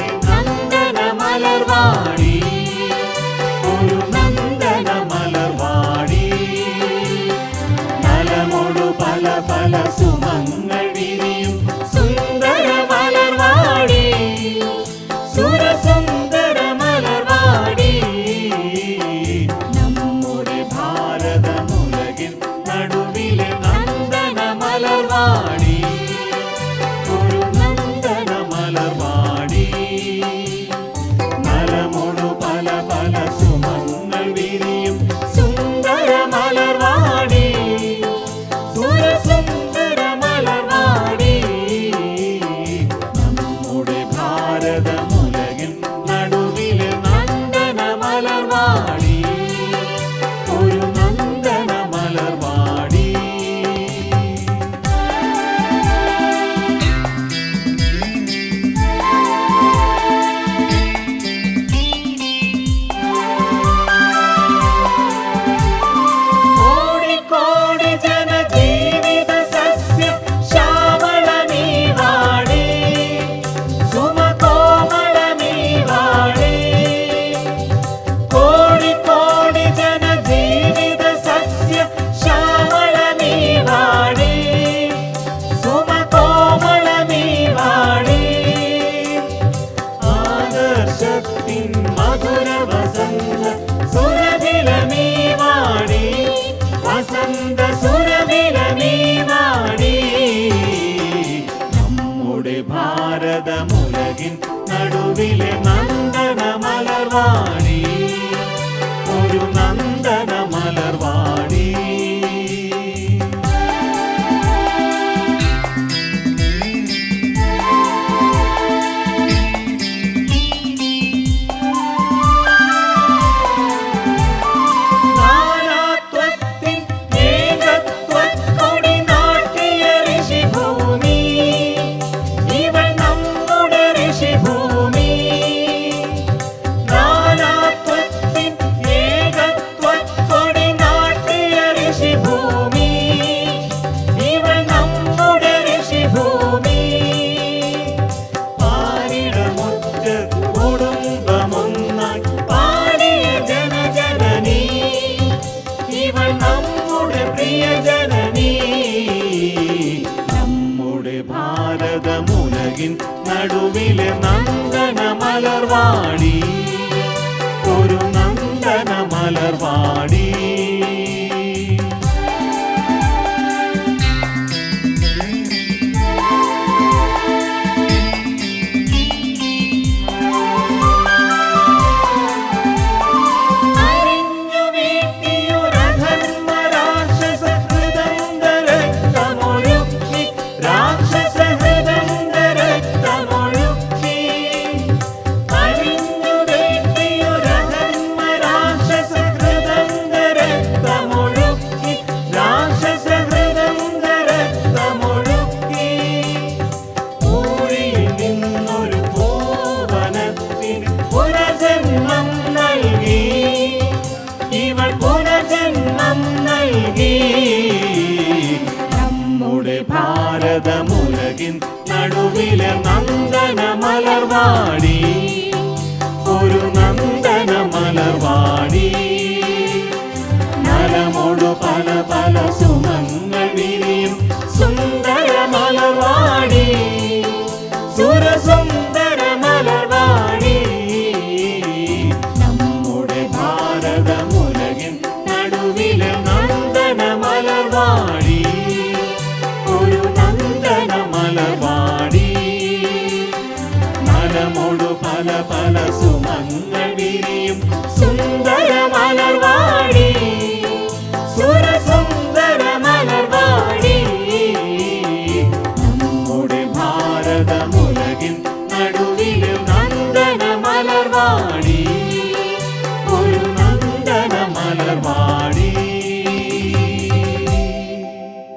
நந்தன மலர்வாடி. ஒரு நந்தன மலர்வாடி. நலமொடு பல சுமங்கள் നമ്മുടെ ഭാരതമുലകിൻ നടുവിലെ നന്ദന മലർവാണി ജനനീ നമ്മുടെ ഭാരതമുലകിൻ നടുവിലെ നന്ദന മലർവാണി ഒരു നന്ദന മലർവാണി among பல சுமங்கள் விரியும் சுந்தர மலர்வாடி